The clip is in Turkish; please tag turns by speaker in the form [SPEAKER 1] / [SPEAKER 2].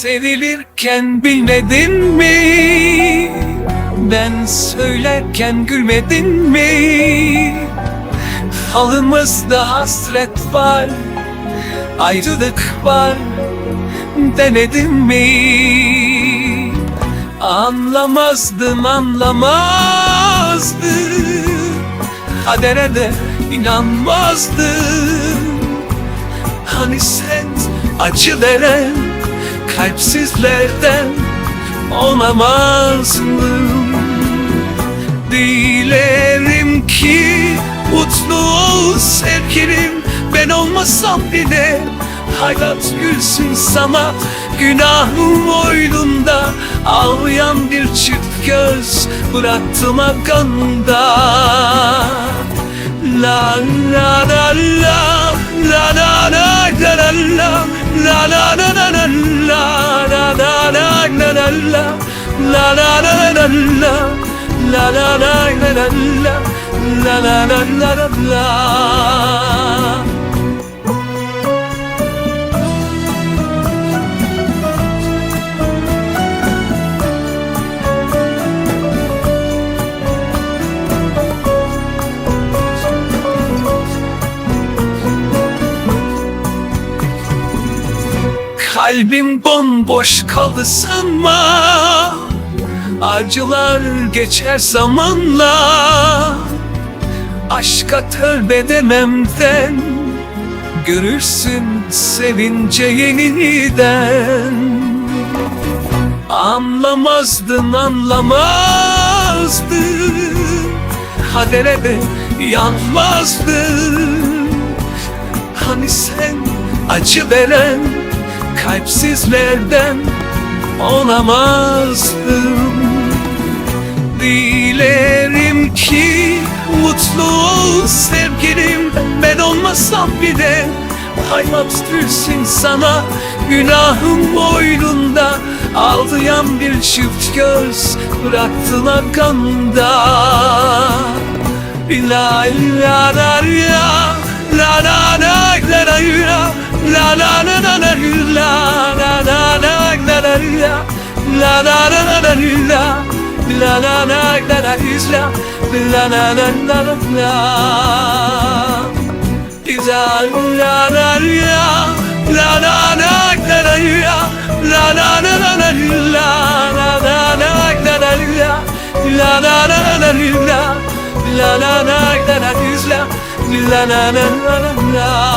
[SPEAKER 1] Sevilirken bilmedin mi? Ben söylerken gülmedin mi? Halımızda hasret var Ayrılık var Denedin mi? Anlamazdın anlamazdın Kadere de inanmazdın Hani sen acı veren kalpsizlerden olamazdın Dilerim ki mutlu ol sevgilim. Ben olmasam bile hayat gülsün sana. Günahım boynunda ağlayan bir çift göz Bıraktım akanda La la la la la la La la la la la la La La la la la la la La la la la la la La la la Kalbim bomboş kaldı sanma Acılar geçer zamanla. Aşka tövbe dememden Görürsün sevince yeniden. Anlamazdın anlamazdın. Kadere de yanmazdın. Hani sen acı veren kalpsizlerden olamazdın Dilerim ki mutlu ol sevgilim Ben olmasam bile hayat gülsün sana Günahım boynunda aldıyan bir çift göz Bıraktın akanda La la la la La la la la la la La la la la la la La la la la la la La la la la la la La la la la la la La la la la la Güzel la la la La la la la la la La la la la la la La la la la la la La la la la la la La la la la la la